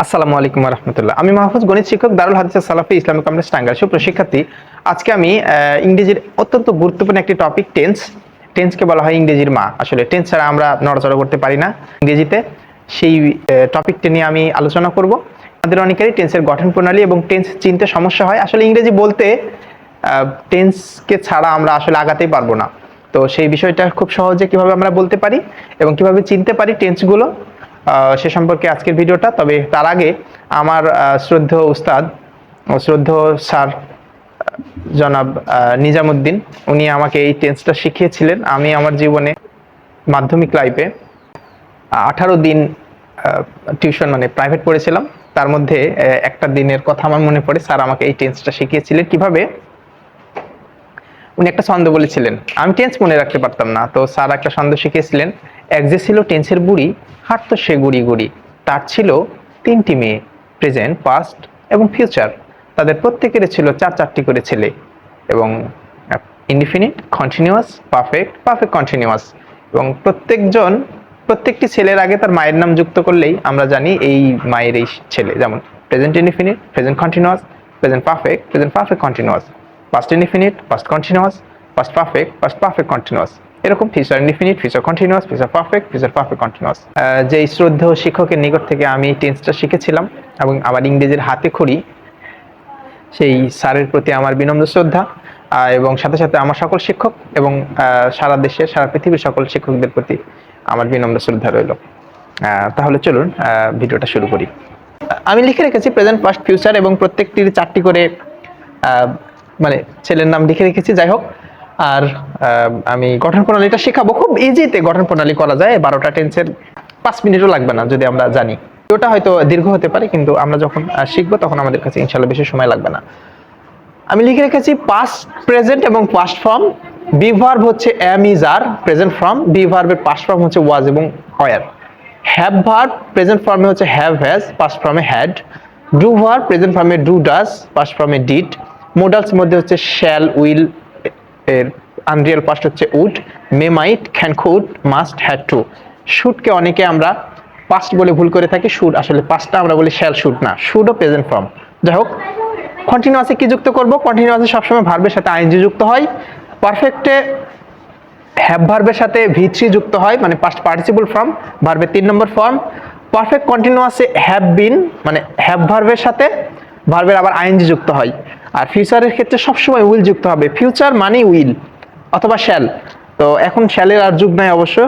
আসসালামু আলাইকুম রহমতুল্লাহ। আমি মাহফুজ গণিত শিক্ষক দারুল হাদিস সালাফি ইসলামিক কমপ্লেক্স টাঙ্গাইল। সুপ্রশিক্ষার্থী আজকে আমি ইংরেজির অত্যন্ত গুরুত্বপূর্ণ একটি টপিক টেন্স টেন্সকে বলা হয় ইংরেজির মা। আসলে টেন্স ছাড়া আমরা নড়াচড়া করতে পারি না ইংরেজিতে। সেই টপিকটি নিয়ে আমি আলোচনা করব। আমাদের অনেকেরই টেন্সের গঠন প্রণালী এবং টেন্স চিনতে সমস্যা হয়। আসলে ইংরেজি বলতে টেন্সকে ছাড়া আমরা আসলে আগাতেই পারব না। তো সেই বিষয়টা খুব সহজে কীভাবে আমরা বলতে পারি এবং কীভাবে চিনতে পারি টেন্সগুলো সে সম্পর্কে আজকের ভিডিওটা তবে তার আগে আমার আহ, শ্রদ্ধেয় উস্তাদ ও শ্রদ্ধেয় স্যার জনাব নিজামুদ্দিন উনি আমাকে এই টেন্সটা শিখিয়েছিলেন। আমি আমার জীবনে মাধ্যমিক লাইফে আঠারো দিন টিউশন মানে প্রাইভেট পড়েছিলাম। তার মধ্যে একটা দিনের কথা আমার মনে পড়ে। স্যার আমাকে এই টেন্সটা শিখিয়েছিলেন। কীভাবে? উনি একটা ছন্দ বলেছিলেন। আমি টেন্স মনে রাখতে পারতাম না। তো স্যার একটা ছন্দ শিখিয়েছিলেন। এক যে ছিল টেন্সের বুড়ি হাঁটতো সে গুড়ি গুড়ি। তার ছিল তিনটি মেয়ে প্রেজেন্ট পাস্ট এবং ফিউচার তাদের প্রত্যেকের ছিল চার চারটি করে ছেলে এবং indefinite continuous perfect perfect continuous এবং প্রত্যেকজন, প্রত্যেকটি ছেলের আগে তার মায়ের নাম যুক্ত করলেই আমরা জানি এই মায়ের এই ছেলে। যেমন present indefinite present continuous present perfect present perfect continuous past indefinite past continuous past perfect past perfect continuous এরকম future indefinite future continuous future perfect future perfect continuous যে শ্রদ্ধেয় শিক্ষকের নিকট থেকে আমি টেন্সটা শিখেছিলাম এবং আমার ইংরেজির হাতে খড়ি, সেই স্যারের প্রতি আমার বিনম্র শ্রদ্ধা এবং সাথে সাথে আমার সকল শিক্ষক এবং সারা দেশের সারা পৃথিবীর সকল শিক্ষকদের প্রতি আমার বিনম্র শ্রদ্ধা রইল। তাহলে চলুন ভিডিওটা শুরু করি। আমি লিখে রেখেছি প্রেজেন্ট পাস্ট ফিউচার এবং প্রত্যেকটির চারটি করে মানে ছেলের নাম লিখে রেখেছি। যাই হোক আর আমি গঠন প্রণালীটা শেখাবো। খুব ইজিতে গঠন প্রণালী করা যায়, বারোটা টেন্সের পাঁচ মিনিটও লাগবে না, যদি আমরা জানি। ওটা হয়তো দীর্ঘ হতে পারে, কিন্তু আমরা যখন শিখব, তখন আমাদের কাছে ইনশাল্লাহ বেশি সময় লাগবে না। আমি লিখে রেখেছি পাস্ট প্রেজেন্ট এবং পাস্ট ফর্ম বি ভার্ব হচ্ছে am is are present form be ভার্বের পাস্ট ফর্ম হচ্ছে ওয়াজ এবং ওয়ার হ্যাভ ভার্ব প্রেজেন্ট ফর্মে হচ্ছে হ্যাভ হ্যাজ পাস্ট ফর্মে হ্যাড ডু ভার্ব প্রেজেন্ট ফর্মে ডু ডাস পাস্ট ফর্মে ডিড মোডালস মধ্যে হচ্ছে শ্যাল উইল এর আনরিয়াল পাস্ট হচ্ছে would may might can could must had to শুটকে অনেকে আমরা পাস্ট বলে ভুল করে থাকি শুড আসলে পাস্টটা আমরা বলি শ্যাল শুড না। শুডও প্রেজেন্ট ফর্ম যাই হোক কন্টিনিউয়াসে কি যুক্ত করব? কন্টিনিউয়াসে সবসময় ভার্বের সাথে আইএনজি যুক্ত হয়। পারফেক্টে হ্যাভ ভার্বের সাথে ভি যুক্ত হয় মানে পাস্ট পার্টিসিপল ফর্ম ভার্বের তিন নম্বর ফর্ম পারফেক্ট কন্টিনিউয়াসে হ্যাভ বিন মানে হ্যাভ ভার্বের সাথে ভার্বের আবার আইনজি যুক্ত হয়। আর ফিউচারের ক্ষেত্রে সবসময় উইল যুক্ত হবে। ফিউচার মানে উইল অথবা শ্যাল তো এখন শ্যালের আর যুগ নাই অবশ্য।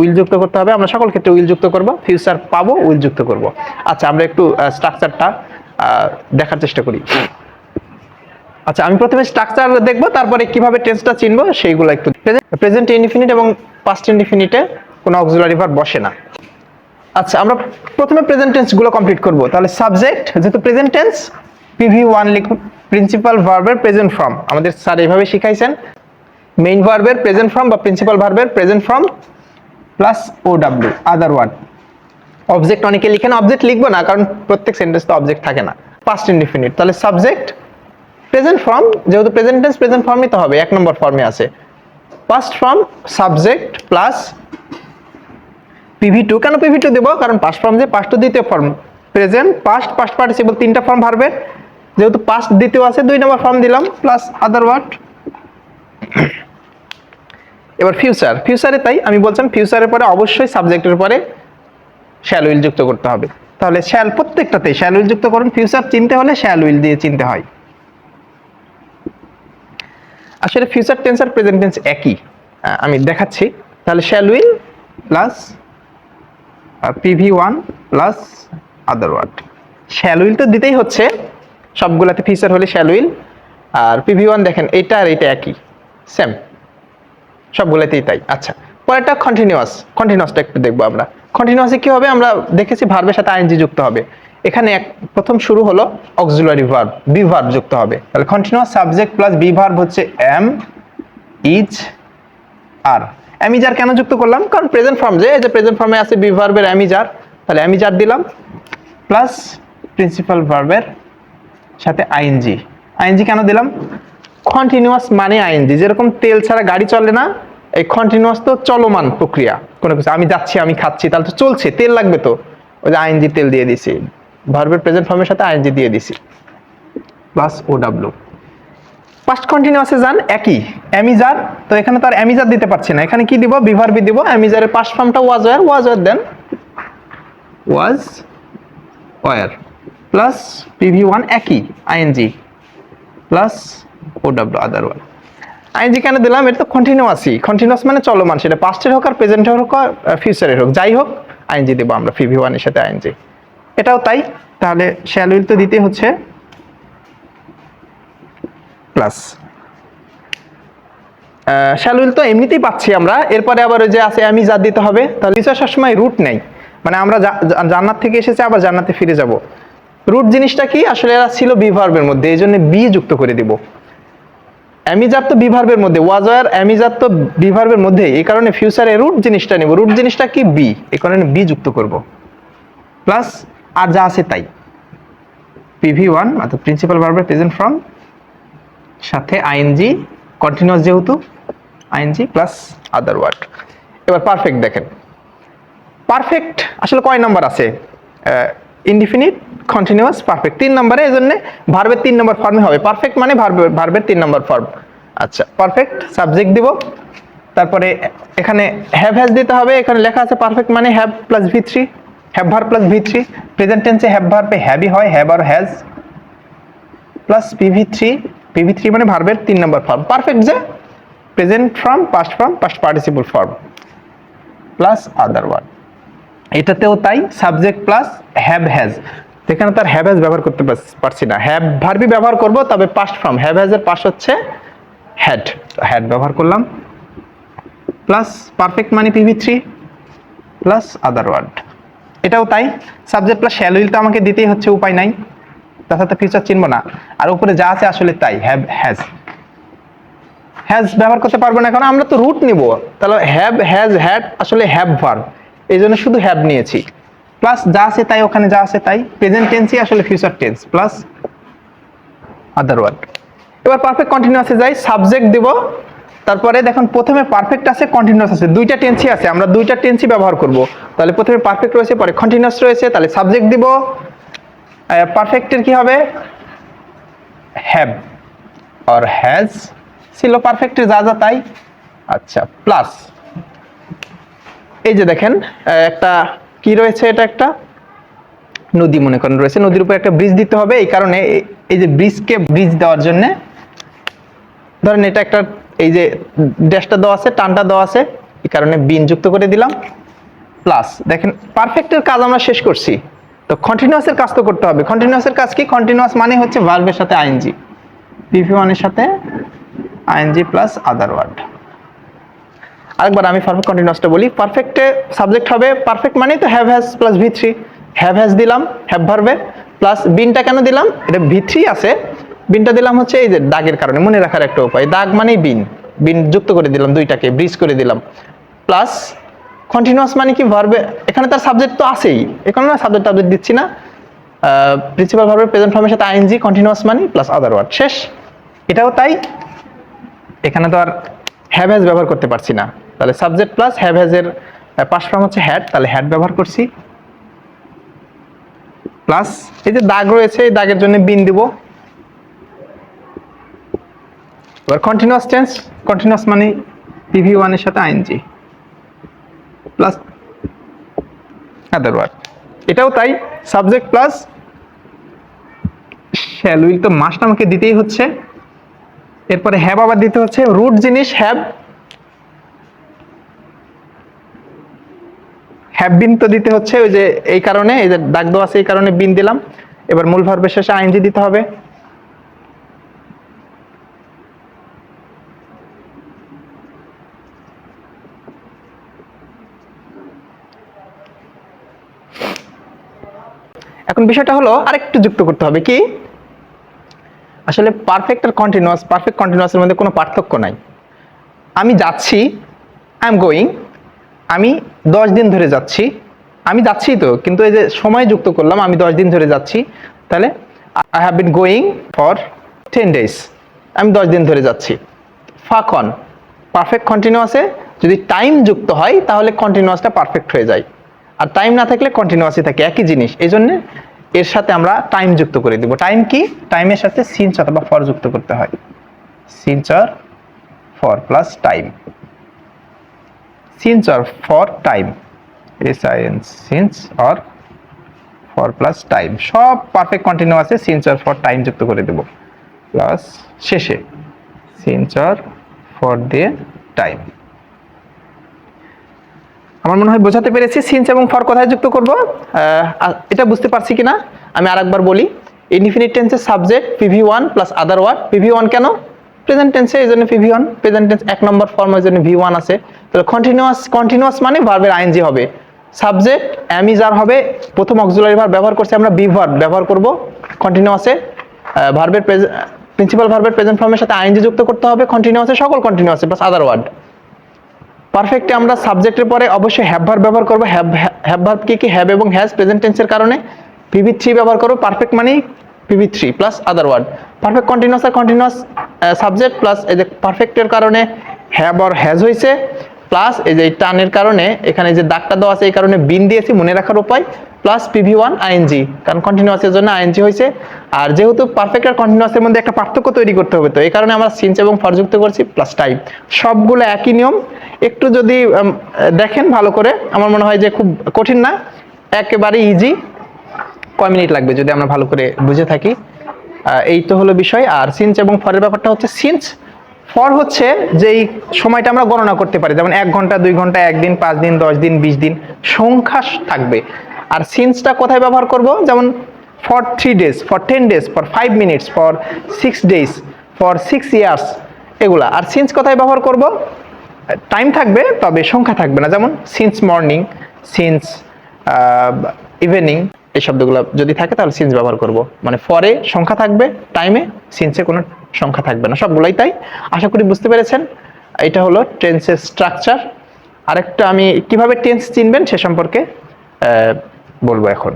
উইল যুক্ত করতে হবে। আমরা সকল ক্ষেত্রে উইল যুক্ত করব। ফিউচার পাবো উইল যুক্ত করব। আচ্ছা আমরা একটু স্ট্রাকচারটা দেখার চেষ্টা করি। আচ্ছা আমি প্রথমে স্ট্রাকচার দেখব, তারপরে কীভাবে টেন্সটা চিনবো, সেইগুলো একটু প্রেজেন্ট ইনডিফিনিট এবং পাস্ট ইনডিফিনিটে কোনো অক্সিলারি ভার্ব বসে না। আচ্ছা আমরা প্রথমে প্রেজেন্ট টেন্সগুলো কমপ্লিট করব। তাহলে সাবজেক্ট যেহেতু প্রেজেন্ট টেন্স পিভি ওয়ান লিখব প্রিন্সিপাল ভার্বের প্রেজেন্ট ফর্ম আমাদের স্যার এইভাবে শিখাইছেন। মেইন ভার্বের প্রেজেন্ট ফর্ম বা প্রিন্সিপাল ভার্বের present form plus O W other word object অনেকে লিখেন অবজেক্ট লিখব না, কারণ প্রত্যেক সেন্টেন্স তো অবজেক্ট থাকে না। পাস্ট ইনডিফিনিট তাহলে সাবজেক্ট প্রেজেন্ট ফর্ম যেহেতু প্রেজেন্ট টেন্স প্রেজেন্ট ফর্মই তো হবে, এক নম্বর ফর্মে আছে। Past form subject plus P V কেন পিভি টু দেবো? কারণ পাস্ট ফর্ম যে পাস্ট দ্বিতীয় form present past past participle তিনটা ফর্ম ভার্বের যেহেতু পাস্ট দ্বিতীয় আছে, দুই নম্বর ফর্ম দিলাম প্লাস আদার ওয়ার্ড এবার ফিউচার ফিউচারে তাই আমি বলছিলাম ফিউচারের পরে অবশ্যই সাবজেক্টের পরে শ্যাল উইল যুক্ত করতে হবে। তাহলে শ্যাল প্রত্যেকটাতে শ্যাল উইল যুক্ত করুন ফিউচার চিনতে হলে শ্যাল উইল দিয়ে চিনতে হয়। আসলে ফিউচার টেন্স আর প্রেজেন্ট টেন্স একই। আমি দেখাচ্ছি। তাহলে shall will plus PV one plus other word shall will তো দিতেই হচ্ছে। সবগুলাতে ফিচার হলে শ্যাল উইল আর পিভি ওয়ান দেখেন, এটা আর এটা একই সেম সবগুলোতেই তাই। আচ্ছা পরেরটা কন্টিনিউয়াস কন্টিনিউয়াসটা একটু দেখব আমরা। কন্টিনিউয়াসে কী হবে? আমরা দেখেছি ভার্বের সাথে আইএনজি যুক্ত হবে। এখানে এক, প্রথম শুরু হলো অক্সিলারি ভার্ব বি ভার্ব যুক্ত হবে। তাহলে continuous subject plus be verb হচ্ছে am is are am is are কেন যুক্ত করলাম? কারণ প্রেজেন্ট ফর্ম যে যে প্রেজেন্ট ফর্মে আছে বি ভার্বের অ্যামিজার তাহলে অ্যামিজার দিলাম প্লাস প্রিন্সিপাল ভার্বের সাথে আইএনজি। আইএনজি কেন দিলাম? কন্টিনিউয়াস মানে আইএনজি। যেরকম তেল ছাড়া গাড়ি চলে না, এই কন্টিনিউয়াস তো চলমান প্রক্রিয়া। কোনো কিছু, আমি যাচ্ছি, আমি খাচ্ছি, তাহলে তো চলছে, তেল লাগবে তো। ওই যে আইএনজি তেল দিয়ে দিছি। ভার্বের প্রেজেন্ট ফর্মের সাথে আইএনজি দিয়ে দিছি। প্লাস ও ডাব্লিউ পাস্ট কন্টিনিউয়াসে যান, একই। অ্যামিজার তো এখানে তো আর অ্যামিজার দিতে পারছি না। এখানে কি দিব? বিভার্বি দিব। অ্যামিজারের পাস্ট ফর্মটা was were was were then was were plus P V one ING plus O W other one ING কেন দিলাম? এটা তো কন্টিনিউয়াসই কন্টিনিউয়াস মানে চলমান, সেটা পাস্টের হোক আর প্রেজেন্টের হোক আর ফিউচারের হোক। যাই হোক আইএনজি দেবো আমরা পিভি ওয়ানের সাথে আইএনজি এটাও তাই। তাহলে শ্যাল উইল তো দিতে হচ্ছে প্লাস শ্যাল উইল তো এমনিতেই পাচ্ছি আমরা। এরপরে আবার ওই যে আছে, আমি যা দিতে হবে, তাহলে ফিউচার সবসময় রুট নেই। মানে আমরা জান্নাত থেকে এসেছে, আবার জান্নাতে ফিরে যাব। রুট জিনিসটা কি? আসলে এরা ছিল বিভার্বের মধ্যে, এই জন্য বি যুক্ত করে দিব। অ্যামিজার তো বিভার্বের মধ্যে ওয়াজার অ্যামিজার তো বিভার্বের মধ্যে এই কারণে ফিউচারে রুট জিনিসটা নেব। রুট জিনিসটা কি? বি এই কারণে বি যুক্ত করব। প্লাস আর যা আছে তাই। পিভি ওয়ান অর্থাৎ প্রিন্সিপাল ভার্বের প্রেজেন্ট ফর্ম সাথে আইএনজি কন্টিনিউয়াস যেহেতু আইএনজি প্লাস আদার ওয়ার্ড এবার পারফেক্ট দেখেন। পারফেক্ট আসলে কয় নাম্বার আছে? ইনডিফিনিট কন্টিনিউয়াস পারফেক্ট তিন নম্বরে এই জন্য ভার্বের তিন নম্বর ফর্মে হবে। পারফেক্ট মানে ভার্বের ভার্বের তিন নম্বর ফর্ম আচ্ছা। পারফেক্ট সাবজেক্ট দিব। তারপরে এখানে হ্যাভ হ্যাজ দিতে হবে। এখানে লেখা আছে পারফেক্ট মানে have plus V three have verb plus V three present টেন্সে হ্যাভ ভার্বে হ্যাভই হয় have R has plus PV three PV three মানে ভার্বের তিন নম্বর ফর্ম পারফেক্ট যে present form past form past participle form plus other word এটাতেও তাই সাবজেক্ট প্লাস হ্যাভ হ্যাজ এখানে তার হ্যাভ হ্যাজ ব্যবহার করতে পারছি না। হ্যাভ ভার্বি ব্যবহার করব, তবে পাস্ট ফর্ম হ্যাভ হ্যাজের পাশ হচ্ছে হ্যাড হ্যাড ব্যবহার করলাম। প্লাস পারফেক্ট মানে PV three plus other word এটাও তাই। সাবজেক্ট প্লাস শ্যাল তো আমাকে দিতেই হচ্ছে, উপায় নাই। তাছাড়া ফিউচার চিনব না। আর উপরে যা আছে আসলে তাই। হ্যাভ হ্যাজ হ্যাজ ব্যবহার করতে পারব না কারণ আমরা তো রুট নিব। তাহলে হ্যাভ হ্যাজ হ্যাড আসলে হ্যাভ ভার্ব এই জন্য শুধু হ্যাভ নিয়েছি। প্লাস যা আছে তাই, ওখানে যা আছে তাই। প্রেজেন্ট টেন্সই আসলে future tense plus other word এবার পারফেক্ট কন্টিনিউয়াসে যাই সাবজেক্ট দিব। তারপরে দেখুন, প্রথমে পারফেক্ট আছে কন্টিনিউয়াস আছে। দুইটা টেন্সই আছে, আমরা দুইটা টেন্সই ব্যবহার করব। তাহলে প্রথমে পারফেক্ট রয়েছে, পরে কন্টিনিউয়াস রয়েছে, তাহলে সাবজেক্ট দিব। পারফেক্টের কি হবে? হ্যাভ আর হ্যাজ ছিল পারফেক্টের যা যা তাই। আচ্ছা প্লাস এই যে দেখেন একটা কি রয়েছে এটা একটা? নদী মনে করেন রয়েছে। নদীর উপর একটা ব্রিজ দিতে হবে। এই কারণে এই- যে ব্রিজকে ব্রিজ দেওয়ার জন্য ধরেন এটা একটা এই যে ড্যাশটা দেওয়া আছে, টানটা দেওয়া আছে। এই কারণে বিন যুক্ত করে দিলাম। প্লাস দেখেন পারফেক্টের কাজ আমরা শেষ করছি। তো কন্টিনিউয়াসের কাজ তো করতে হবে। কন্টিনিউয়াসের কাজ কি? কন্টিনিউয়াস মানে হচ্ছে ভার্বের সাথে আইএনজি। পিভি ওয়ানের সাথে আইএনজি প্লাস আদার ওয়ার্ড আরেকবার আমি পারফেক্ট কন্টিনিউয়াসটা বলি। পারফেক্টে সাবজেক্ট হবে পারফেক্ট মানে তো have has plus V three have has দিলাম হ্যাভ ভার্বে প্লাস বিনটা কেন দিলাম? এটা ভি থ্রি আছে। বিনটা দিলাম হচ্ছে এই যে দাগের কারণে, মনে রাখার একটা উপায়। দাগ মানেই বিন বিন যুক্ত করে দিলাম দুইটাকে ব্রিজ করে দিলাম। প্লাস কন্টিনিউয়াস মানে কি ভার্বে এখানে তার সাবজেক্ট তো আছেই। এখানে না সাবজেক্ট টাবজেক্ট দিচ্ছি না। প্রিন্সিপাল ভার্বের প্রেজেন্ট ফর্মের সাথে আইএনজি কন্টিনিউয়াস মানে প্লাস আদার ওয়ার্ড শেষ। এটাও তাই। এখানে তো আর হ্যাভ হ্যাজ ব্যবহার করতে পারছি না। তাহলে সাবজেক্ট প্লাস হ্যাভ হ্যাজের পাশ ফর্ম হচ্ছে হ্যাড তাহলে হ্যাড ব্যবহার করছি। প্লাস এই যে দাগ রয়েছে, এই দাগের জন্য বিন দিব। এবার কন্টিনিউয়াস টেন্স কন্টিনিউয়াস মানে পিভি ওয়ানের সাথে আইএনজি প্লাস আদার ওয়ার্ড এটাও তাই সাবজেক্ট প্লাস শ্যাল উইল তো মাসটা আমাকে দিতেই হচ্ছে। এরপরে হ্যাব আবার দিতে হচ্ছে। রুট জিনিস হ্যাব হ্যাভ বিন তো দিতে হচ্ছে, ওই যে এই কারণে, এই যে দাগ দেওয়া আছে, এই কারণে বিন দিলাম। এবার মূল ভার্বের শেষে আইনজি দিতে হবে। এখন বিষয়টা হলো, আরেকটু যুক্ত করতে হবে, কি? আসলে পারফেক্ট আর কন্টিনিউয়াস পারফেক্ট কন্টিনিউয়াসের মধ্যে কোনো পার্থক্য নাই। আমি যাচ্ছি আই এম গোয়িং আমি দশ দিন ধরে যাচ্ছি। আমি যাচ্ছি তো, কিন্তু এই যে সময় যুক্ত করলাম, আমি দশ দিন ধরে যাচ্ছি। তাহলে I have been going for ten days আমি দশ দিন ধরে যাচ্ছি। ফাক অন পারফেক্ট কন্টিনিউয়াসে যদি টাইম যুক্ত হয়, তাহলে কন্টিনিউয়াসটা পারফেক্ট হয়ে যায়। আর টাইম না থাকলে কন্টিনিউয়াসই থাকে। একই জিনিস। এই জন্য এর সাথে আমরা টাইম যুক্ত করে দিব। টাইম কি? টাইমের সাথে সিন্স অথবা ফর যুক্ত করতে হয়। Or for plus time since or for time S I N since or for plus time সব পারফেক্ট কন্টিনিউ আছে সিন্স অর ফর টাইম যুক্ত করে দেব। প্লাস শেষে। সিন্স অর ফর দিয়ে টাইম আমার মনে হয় বোঝাতে পেরেছি সিন্স এবং ফর কোথায় যুক্ত করব। এটা বুঝতে পারছি কিনা? আমি আরেকবার বলি ইনফিনিট টেন্সের subject PV one plus other word PV one কেন? প্রেজেন্ট টেন্সে এই জন্য পিভি ওয়ান প্রেজেন্ট টেন্স এক নম্বর ফর্ম এই জন্য ভি ওয়ান আছে। তাহলে কন্টিনিউয়াস কন্টিনিউয়াস মানে ভার্বের আইএনজি হবে। সাবজেক্ট অ্যামিজার হবে। প্রথম অক্সিলারি ভার্ব ব্যবহার করছে আমরা বি ভার্ব ব্যবহার করব। কন্টিনিউয়াসে ভার্বের প্রিন্সিপাল ভার্বের প্রেজেন্ট ফর্মের সাথে আইএনজি যুক্ত করতে হবে। কন্টিনিউয়াসে সকল কন্টিনিউয়াসে প্লাস আদার ওয়ার্ড পারফেক্টে আমরা সাবজেক্টের পরে অবশ্যই হ্যাভ ভার্ব ব্যবহার করব। হ্যাভ হ্যাভ ভার্ব কি কি? হ্যাভ এবং হ্যাজ প্রেজেন্ট টেন্সের কারণে। পিভি থ্রি ব্যবহার করব। পারফেক্ট মানে PV three plus other word perfect continuous আর কন্টিনিউয়াস সাবজেক্ট প্লাস এই যে পারফেক্টের কারণে হ্যাভ আর হ্যাজ হয়েছে প্লাস এই যে টানের কারণে এখানে যে দাগটা দেওয়া আছে এই কারণে বিন দিয়েছি মনে রাখার উপায় প্লাস পিভি ওয়ান আইএনজি কারণ কন্টিনিউয়াসের জন্য আইএনজি হয়েছে আর যেহেতু পারফেক্ট আর কন্টিনিউয়াসের মধ্যে একটা পার্থক্য তৈরি করতে হবে, তো এই কারণে আমরা সিন্স এবং ফর যুক্ত করছি প্লাস টাইম সবগুলো একই নিয়ম। একটু যদি দেখেন ভালো করে, আমার মনে হয় যে খুব কঠিন না, একেবারে ইজি কয় মিনিট লাগবে যদি আমরা ভালো করে বুঝে থাকি? এই তো হলো বিষয়। আর সিন্স এবং ফরের ব্যাপারটা হচ্ছে সিন্স ফর হচ্ছে যেই সময়টা আমরা গণনা করতে পারি, যেমন এক ঘণ্টা, দুই ঘণ্টা, একদিন, পাঁচ দিন, দশ দিন, বিশ দিন, সংখ্যা থাকবে। আর সিন্সটা কোথায় ব্যবহার করব? যেমন for three days for ten days for five minutes for six days for six years এগুলা। আর সিন্স কোথায় ব্যবহার করব? টাইম থাকবে, তবে সংখ্যা থাকবে না। যেমন সিন্স মর্নিং সিন্স ইভিনিং এই শব্দগুলো যদি থাকে তাহলে সিন্স ব্যবহার করব। মানে ফরে সংখ্যা থাকবে টাইমে সিন্সে কোনো সংখ্যা থাকবে না। সবগুলাই তাই। আশা করি বুঝতে পেরেছেন। এটা হলো টেন্সের স্ট্রাকচার আরেকটা আমি কীভাবে টেন্স চিনবেন সে সম্পর্কে বলব এখন।